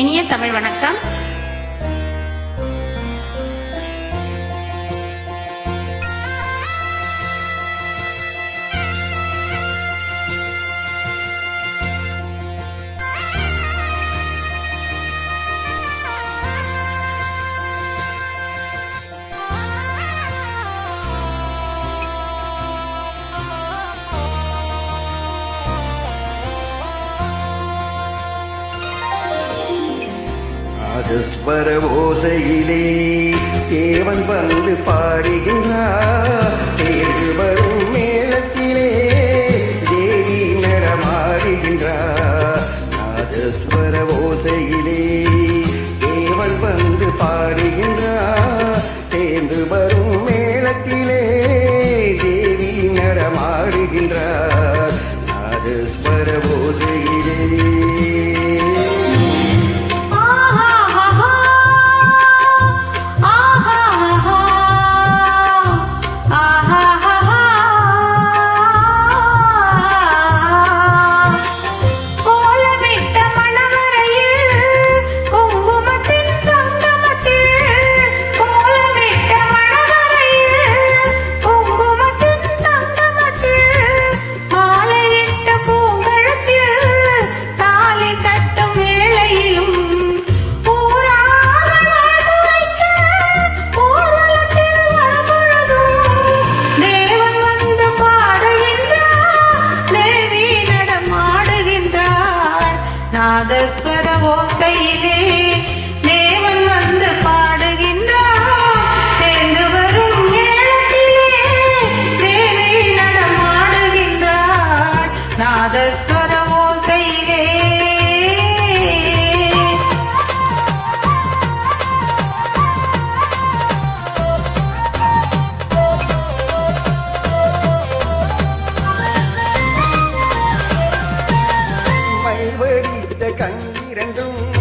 இனிய தமிழ் வணக்கம். நாதஸ்வர ஓசையிலே தேவன் வந்து பாடுகிறார். தேர்வு வரும் மேளத்திலே தேவி நடமாடுகின்றார். நாதஸ்வர ஓசையிலே தேவன் வந்து பாடுகின்றார். தேர்ந்து வரும் மேளத்திலே தேவி நடமாடுகின்றார். நாதஸ்வர ஓசை நாதஸ்வரமோ செய்வே கண்ணிரண்டும்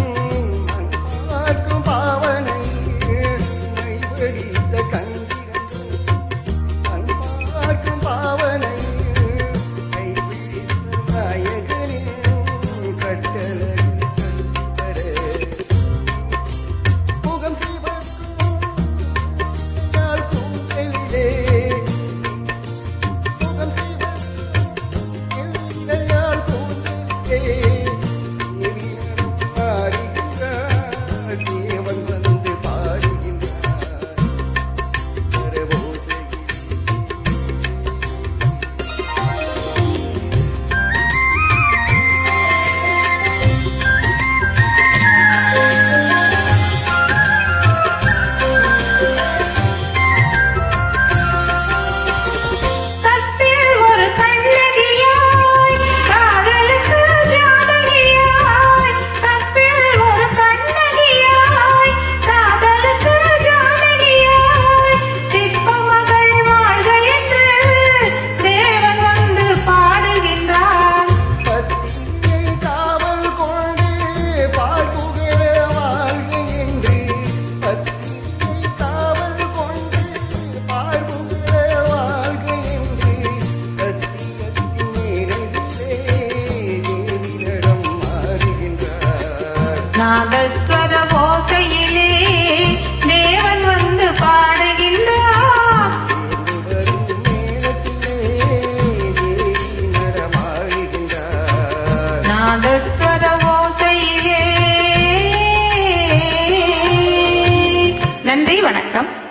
வணக்கம்.